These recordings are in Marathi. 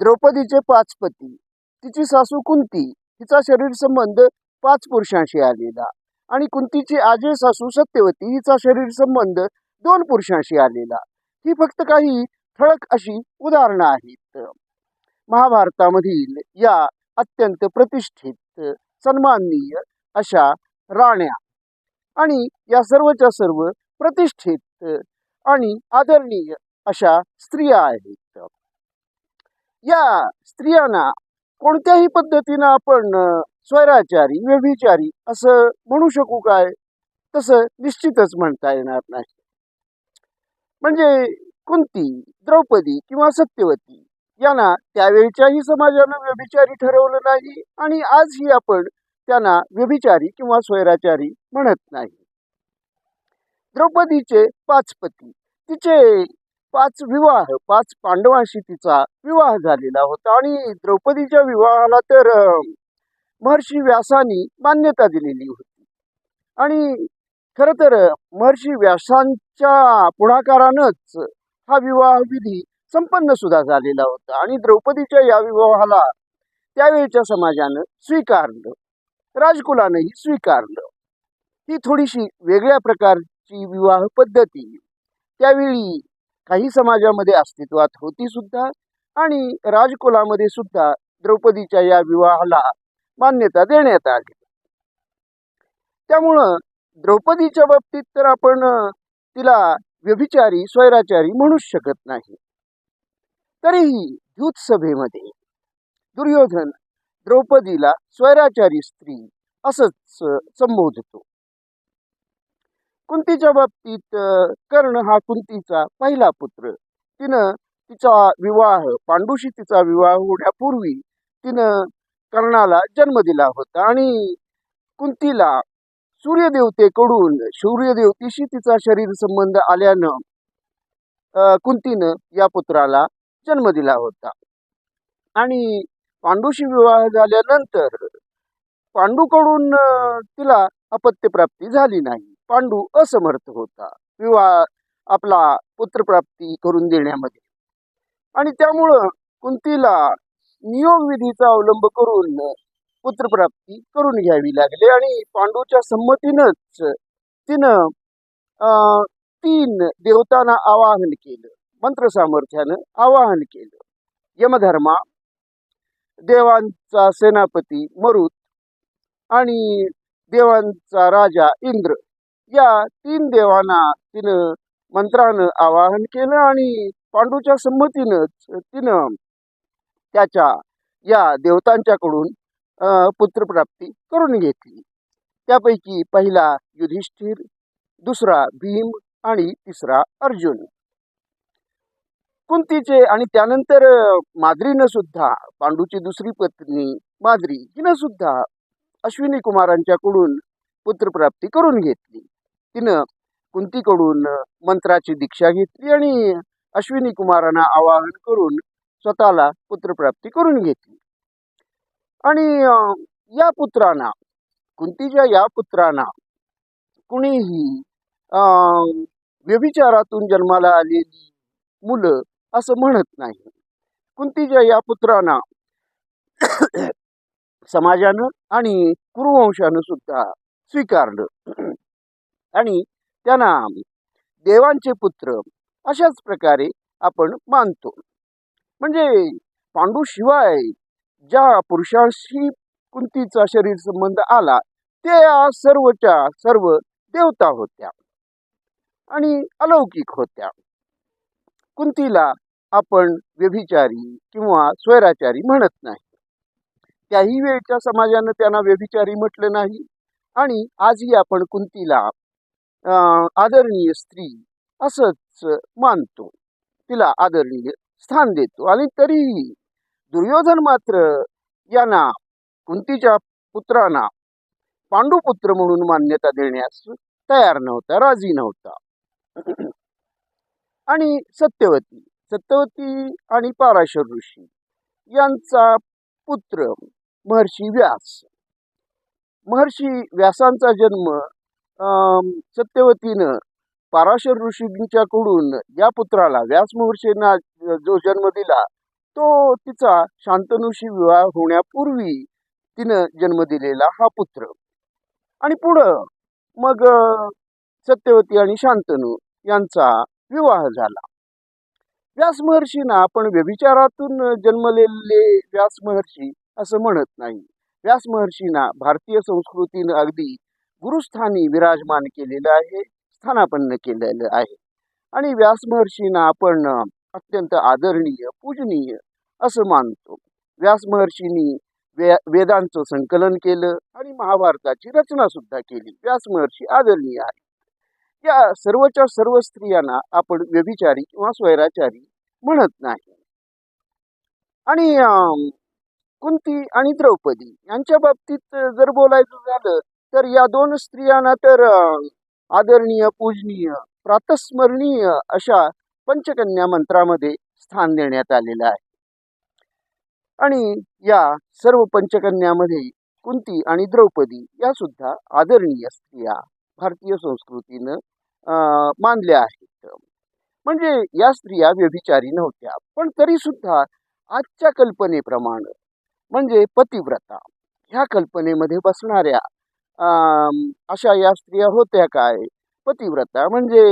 द्रौपदीचे पाच पती. तिची सासू कुंती हिचा शरीर संबंध पाच पुरुषांशी आलेला आणि कुंतीची आजे सासू सत्यवती हिचा शरीर संबंध दोन पुरुषांशी आलेला. ही फक्त काही ठळक अशी उदाहरणं आहेत. महाभारतामधील या अत्यंत प्रतिष्ठित सन्माननीय अशा राण्या आणि या सर्वच्या सर्व प्रतिष्ठित आणि आदरणीय अशा स्त्रिया आहेत. या स्त्रियांना कोणत्याही पद्धतीनं आपण स्वैराचारी व्यभिचारी असं म्हणू शकू काय? तसं निश्चितच म्हणता येणार नाही. म्हणजे कुंती द्रौपदी किंवा सत्यवती यांना त्यावेळच्याही समाजानं व्यभिचारी ठरवलं नाही आणि आजही आपण त्यांना व्यभिचारी किंवा स्वैराचारी म्हणत नाही. द्रौपदीचे पाच पती तिचे पाच विवाह पाच पांडवांशी तिचा विवाह झालेला होता. आणि द्रौपदीच्या विवाहाला तर महर्षी व्यासानी मान्यता दिलेली होती. आणि खर तर महर्षी व्यासांच्या पुढाकारानंच हा विवाह विधी संपन्न सुद्धा झालेला होता. आणि द्रौपदीच्या या विवाहाला त्यावेळच्या समाजानं स्वीकारलं राजकुलानंही स्वीकारलं ही थोडीशी वेगळ्या प्रकारची विवाह पद्धती. त्यावेळी काही समाजामध्ये अस्तित्वात होती सुद्धा आणि राजकुलामध्ये सुद्धा द्रौपदीच्या या विवाहाला मान्यता देण्यात आली. त्यामुळं द्रौपदीच्या बाबतीत तर आपण तिला व्यभिचारी स्वैराचारी म्हणूच शकत नाही. तरीही युथ सभेमध्ये दुर्योधन द्रौपदीला स्वैराचारी स्त्री असंच संबोधतो. कुंतीच्या बाबतीत कर्ण हा कुंतीचा पहिला पुत्र. तिनं तिचा विवाह पांडुशी तिचा विवाह होण्यापूर्वी तिनं कर्णाला जन्म दिला होता आणि कुंतीला सूर्यदेवतेकडून सूर्यदेवतेशी तिचा शरीर संबंध आल्यानं कुंतीनं या पुत्राला जन्म दिला होता. आणि पांडुशी विवाह झाल्यानंतर पांडूकडून तिला अपत्यप्राप्ती झाली नाही. पांडू असमर्थ होता. विवाह आपला पुत्रप्राप्ती करून देण्यामध्ये. आणि त्यामुळं कुंतीला नियोग विधीचा अवलंब करून पुत्रप्राप्ती करून घ्यावी लागली. आणि पांडूच्या संमतीनंच तिनं तीन देवतांना आवाहन केलं. मंत्र सामर्थ्यानं आवाहन केलं. यमधर्मा देवांचा सेनापती मरुत आणि देवांचा राजा इंद्र या तीन देवांना तिनं मंत्रानं आवाहन केलं आणि पांडूच्या संमतीनंच तिनं त्याच्या या देवतांच्याकडून पुत्रप्राप्ती करून घेतली. त्यापैकी पहिला युधिष्ठिर दुसरा भीम आणि तिसरा अर्जुन. कुंतीचे आणि त्यानंतर माद्रीनं सुद्धा पांडूची दुसरी पत्नी माद्री हिनं सुद्धा अश्विनी कुमारांच्याकडून पुत्रप्राप्ती करून घेतली. तिनं कुंतीकडून मंत्राची दीक्षा घेतली आणि अश्विनी कुमारांना आवाहन करून स्वतःला पुत्रप्राप्ती करून घेतली. आणि या पुत्रांना कुंतीच्या या पुत्रांना कुणीही व्यभिचारातून जन्माला आलेली मुलं असं म्हणत नाही. कुंतीच्या या पुत्रांना समाजानं आणि कुरुवंशानं सुद्धा स्वीकारलं. आणि त्यांना देवांचे पुत्र अशाच प्रकारे आपण मानतो. म्हणजे पांडूशिवाय ज्या पुरुषांशी कुंतीचा शरीर संबंध आला त्या सर्वच्या सर्व देवता होत्या आणि अलौकिक होत्या. कुंतीला आपण व्यभिचारी किंवा स्वैराचारी म्हणत नाही. त्याही वेळच्या समाजानं त्यांना व्यभिचारी म्हटलं नाही आणि आजही आपण कुंतीला आदरणीय स्त्री असंच मानतो. तिला आदरणीय स्थान देतो. आणि तरीही दुर्योधन मात्र यांना कुंतीच्या पुत्रांना पांडुपुत्र म्हणून मान्यता देण्यास तयार नव्हता राजी नव्हता. आणि सत्यवती सत्यवती आणि पाराशर ऋषी यांचा पुत्र महर्षी व्यास. महर्षी व्यासांचा जन्म सत्यवतीनं पाराशर ऋषींच्याकडून या पुत्राला व्यास महर्षींना जो जन्म दिला तो तिचा शांतनुशी विवाह होण्यापूर्वी तिनं जन्म दिलेला हा पुत्र. आणि पुढं मग सत्यवती आणि शांतनू यांचा विवाह झाला. व्यास महर्षींना आपण व्यभिचारातून जन्मलेले व्यास महर्षी असं म्हणत नाही. व्यास महर्षींना भारतीय संस्कृतीनं अगदी गुरुस्थानी विराजमान केलेलं आहे स्थानापन्न केलेलं आहे. आणि व्यास महर्षींना आपण अत्यंत आदरणीय पूजनीय असं मानतो. व्यास महर्षींनी वे वेदांचं संकलन केलं आणि महाभारताची रचना सुद्धा केली. व्यास महर्षी आदरणीय आहे या सर्वच्या सर्व स्त्रियांना आपण व्यभिचारी किंवा स्वैराचारी म्हणत नाही. आणि कुंती आणि द्रौपदी यांच्या बाबतीत जर बोलायचं झालं तर या दोन स्त्रियांना तर आदरणीय पूजनीय प्रातस्मरणीय अशा पंचकन्या मंत्रामध्ये स्थान देण्यात आलेलं आहे. आणि या सर्व पंचकन्यामध्ये कुंती आणि द्रौपदी या सुद्धा आदरणीय स्त्रिया भारतीय संस्कृतीनं अं, मानल्या आहेत. म्हणजे या स्त्रिया व्यभिचारी नव्हत्या पण तरी सुद्धा आजच्या कल्पनेप्रमाणे म्हणजे पतिव्रता ह्या कल्पनेमध्ये बसणाऱ्या अशा या स्त्रिया होत्या काय? पतिव्रता म्हणजे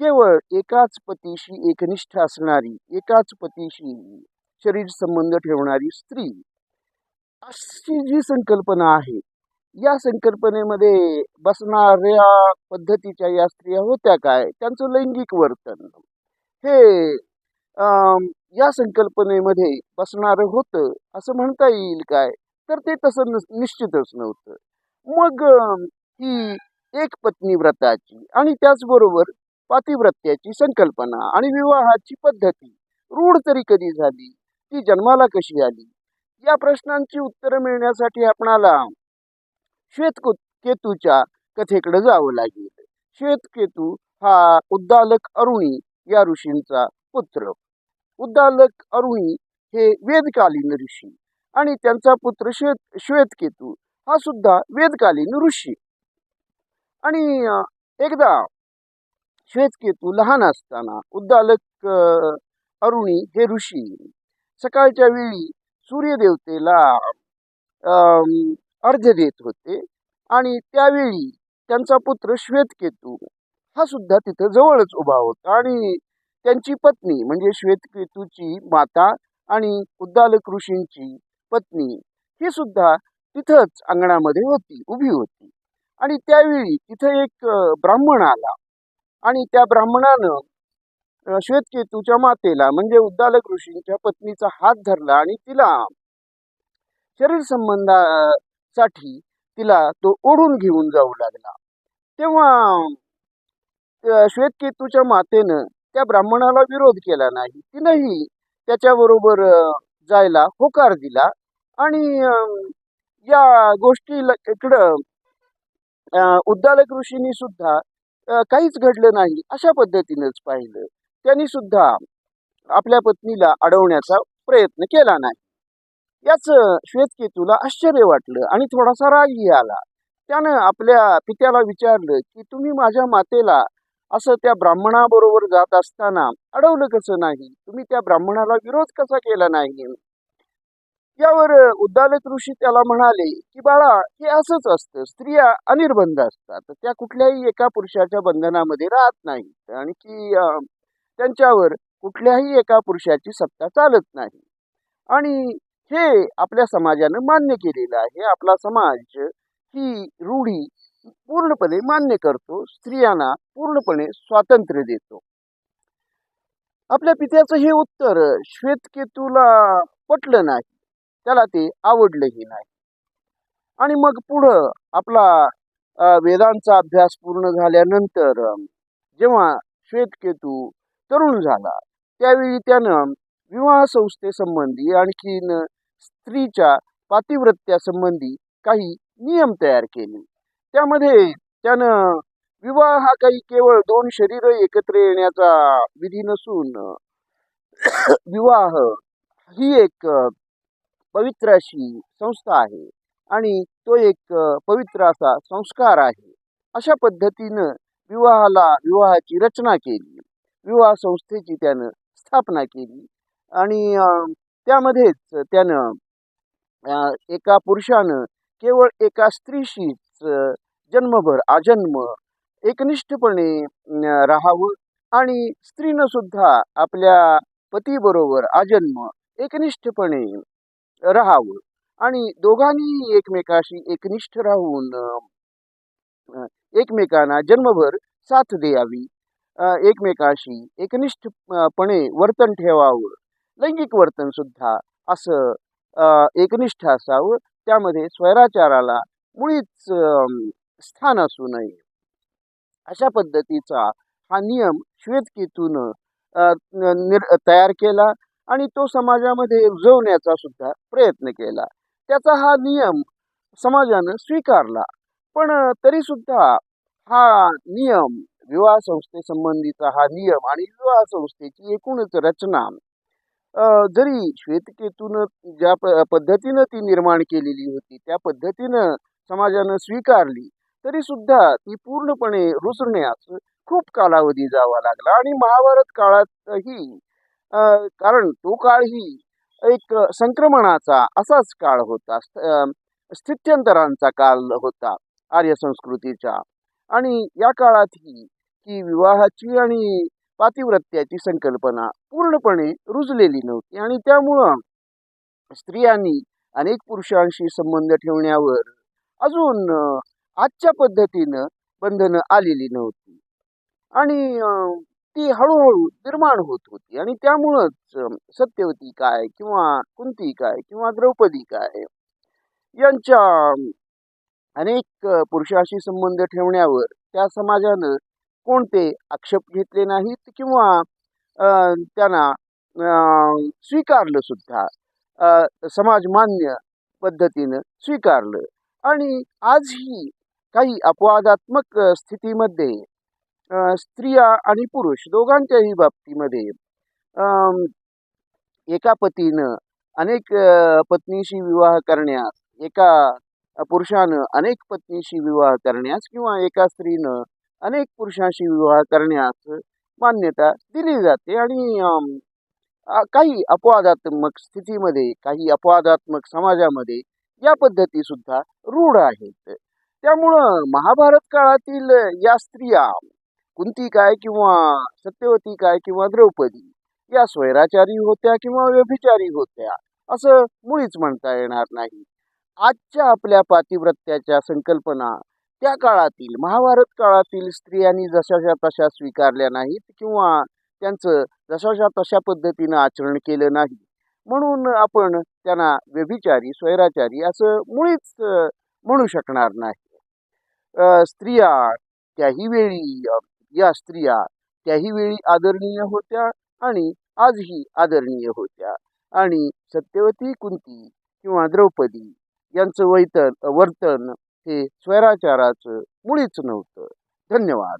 केवळ एकाच पतीशी एकनिष्ठ असणारी एकाच पतीशी शरीर संबंध ठेवणारी स्त्री. अशी जी संकल्पना आहे या संकल्पनेमध्ये बसणाऱ्या पद्धतीच्या या स्त्रिया होत्या काय? त्यांचं लैंगिक वर्तन. हे अं, या संकल्पनेमध्ये बसणारं होतं असं म्हणता येईल काय? तर ते तसं नस- निश्चितच नव्हतं. मग ही एक पत्नी व्रताची आणि त्याचबरोबर पातिव्रत्याची संकल्पना आणि विवाहाची पद्धती. रूढ तरी कधी झाली? ती जन्माला कशी आली? या प्रश्नांची उत्तरं मिळण्यासाठी आपणाला श्वेतकु केतूच्या कथेकडे जावं लागेल. श्वेतकेतू हा उद्दालक अरुणी या ऋषींचा पुत्र. उद्दालक अरुणी हे वेदकालीन ऋषी आणि त्यांचा पुत्र श्वेत श्वेतकेतू हा सुद्धा वेदकालीन ऋषी. आणि एकदा श्वेतकेतू लहान असताना उद्दालक अरुणी हे ऋषी सकाळच्या वेळी सूर्यदेवतेला अर्ध देत होते आणि त्यावेळी त्यांचा पुत्र श्वेतकेतू हा सुद्धा तिथं जवळच उभा होता आणि त्यांची पत्नी म्हणजे श्वेतकेतूची माता आणि उद्दालक ऋषींची पत्नी ही सुद्धा तिथंच अंगणामध्ये होती उभी होती. आणि त्यावेळी तिथं एक ब्राह्मण आला. आणि त्या ब्राह्मणानं श्वेतकेतूच्या मातेला म्हणजे उद्दालक ऋषींच्या पत्नीचा हात धरला आणि तिला शरीर संबंधासाठी तिला तो ओढून घेऊन जाऊ लागला. तेव्हा श्वेतकेतूच्या मातेनं त्या ब्राह्मणाला विरोध केला नाही. तिनंही त्याच्याबरोबर जायला होकार दिला आणि या गोष्टी इकडं उद्दालक ऋषींनी सुद्धा काहीच घडलं नाही अशा पद्धतीनंच पाहिलं. त्यांनी सुद्धा आपल्या पत्नीला अडवण्याचा प्रयत्न केला नाही. याच श्वेतकेतूला आश्चर्य वाटलं आणि थोडासा रागही आला. त्यानं आपल्या पित्याला विचारलं की तुम्ही माझ्या मातेला असं त्या ब्राह्मणाबरोबर जात असताना अडवलं कसं नाही? तुम्ही त्या ब्राह्मणाला विरोध कसा केला नाही? यावर उद्दालक ऋषी त्याला म्हणाले की बाळा हे असंच असतं. स्त्रिया अनिर्बंध असतात. त्या कुठल्याही एका पुरुषाच्या बंधनामध्ये राहत नाहीत. आणि की त्यांच्यावर कुठल्याही एका पुरुषाची सत्ता चालत नाही. आणि हे आपल्या समाजानं मान्य केलेलं आहे. आपला समाज ही रूढी पूर्णपणे मान्य करतो. स्त्रियांना पूर्णपणे स्वातंत्र्य देतो. आपल्या पित्याचं हे उत्तर श्वेतकेतूला पटलं नाही. त्याला ते आवडलंही नाही. आणि मग पुढं आपला वेदांचा अभ्यास पूर्ण झाल्यानंतर जेव्हा श्वेतकेतू तरुण झाला त्यावेळी त्यानं विवाह संस्थेसंबंधी आणखीन स्त्रीच्या पातिव्रत्यासंबंधी काही नियम तयार केले. त्यामध्ये त्यानं विवाह हा काही केवळ दोन शरीर एकत्र येण्याचा विधी नसून विवाह ही एक पवित्र अशी संस्था आहे. आणि तो एक पवित्र असा संस्कार आहे. अशा पद्धतीनं विवाहाला विवाहाची रचना केली. विवाह संस्थेची त्यानं स्थापना केली. आणि त्यामध्येच त्यानं एका पुरुषानं केवळ एका स्त्रीशीच जन्मभर आजन्म एकनिष्ठपणे राहावं आणि स्त्रीनं सुद्धा आपल्या पतीबरोबर आजन्म एकनिष्ठपणे राहावं. आणि दोघांनी एकमेकाशी एकनिष्ठ राहून एकमेकांना जन्मभर साथ द्यावी. एकमेकाशी एकनिष्ठपणे वर्तन ठेवावं. लैंगिक वर्तन सुद्धा असं एकनिष्ठ असावं. त्यामध्ये स्वैराचाराला मुळीच स्थान असू नये. अशा पद्धतीचा हा नियम श्वेतकेतून तयार केला. आणि तो समाजामध्ये रुजवण्याचा सुद्धा प्रयत्न केला. त्याचा हा नियम समाजानं स्वीकारला. पण तरीसुद्धा हा नियम विवाह संस्थेसंबंधीचा हा नियम आणि विवाह संस्थेची एकूणच रचना जरी श्वेतकेतून ज्या प पद्धतीनं ती निर्माण केलेली होती त्या पद्धतीनं समाजानं स्वीकारली तरी सुद्धा ती पूर्णपणे रुजण्यास खूप कालावधी जावा लागला. आणि महाभारत काळातही कारण तो काळही एक संक्रमणाचा असाच काळ होता. स्थित्यंतरांचा काल होता आर्य संस्कृतीचा आणि या काळातही की विवाहाची आणि पातिव्रत्याची संकल्पना पूर्णपणे रुजलेली नव्हती. आणि त्यामुळं स्त्रियांनी अनेक पुरुषांशी संबंध ठेवण्यावर अजून आजच्या पद्धतीनं बंधनं आलेली नव्हती. आणि ती हळूहळू निर्माण होत होती. आणि त्यामुळंच सत्यवती काय किंवा कुंती काय किंवा द्रौपदी काय यांच्या अनेक पुरुषाशी संबंध ठेवण्यावर त्या समाजानं कोणते आक्षेप घेतले नाहीत किंवा त्यांना स्वीकारलं सुद्धा समाजमान्य पद्धतीनं स्वीकारलं. आणि आजही काही अपवादात्मक स्थितीमध्ये स्त्रिया आणि पुरुष दोघांच्याही बाबतीमध्ये एका पतीनं अनेक पत्नीशी विवाह करण्यास एका पुरुषानं अनेक पत्नीशी विवाह करण्यास किंवा एका स्त्रीनं अनेक पुरुषांशी विवाह करण्यास मान्यता दिली जाते आणि काही अपवादात्मक स्थितीमध्ये काही अपवादात्मक समाजामध्ये या पद्धती सुद्धा रूढ आहेत. त्यामुळं महाभारत काळातील या स्त्रिया कुंती काय किंवा सत्यवती काय किंवा द्रौपदी? या स्वैराचारी होत्या किंवा व्यभिचारी होत्या? असं मुळीच म्हणता येणार नाही. आजच्या आपल्या पातिव्रत्याच्या संकल्पना त्या काळातील महाभारत काळातील स्त्रियांनी जशाच्या तशा स्वीकारल्या नाहीत किंवा त्यांचं जशाच्या तशा पद्धतीनं आचरण केलं नाही. म्हणून आपण त्यांना व्यभिचारी स्वैराचारी असं मुळीच म्हणू शकणार नाही. स्त्रिया त्याही वेळी या स्त्रिया त्याही वेळी आदरणीय होत्या आणि आजही आदरणीय होत्या. आणि सत्यवती कुंती किंवा द्रौपदी यांचं वैतन वर्तन हे स्वैराचाराचं मुळीच नव्हतं. धन्यवाद.